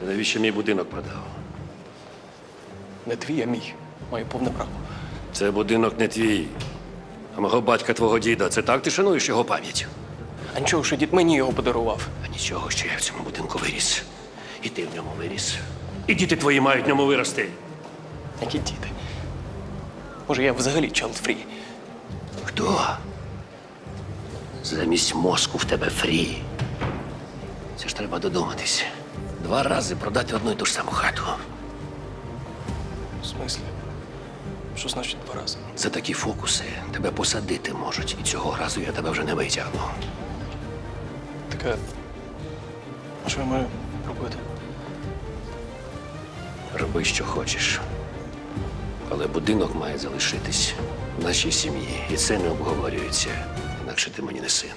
Ти навіщо мій будинок продав? Не твій, а мій. Маю повне право. Це будинок не твій, а мого батька твого діда. Це так ти шануєш його пам'ять? А нічого, що дід мені його подарував. А нічого, що я в цьому будинку виріс. І ти в ньому виріс. І діти твої мають в ньому вирости. Які діти. Може, я взагалі free. Хто? Замість мозку в тебе фрі. Це ж треба додуматись. Два рази продати одну і ту ж саму хату. В смислі? Що значить два рази? За такі фокуси тебе посадити можуть, і цього разу я тебе вже не витягну. Таке. А що я маю робити? Роби, що хочеш. Але будинок має залишитись в нашій сім'ї. І це не обговорюється. Інакше ти мені не син.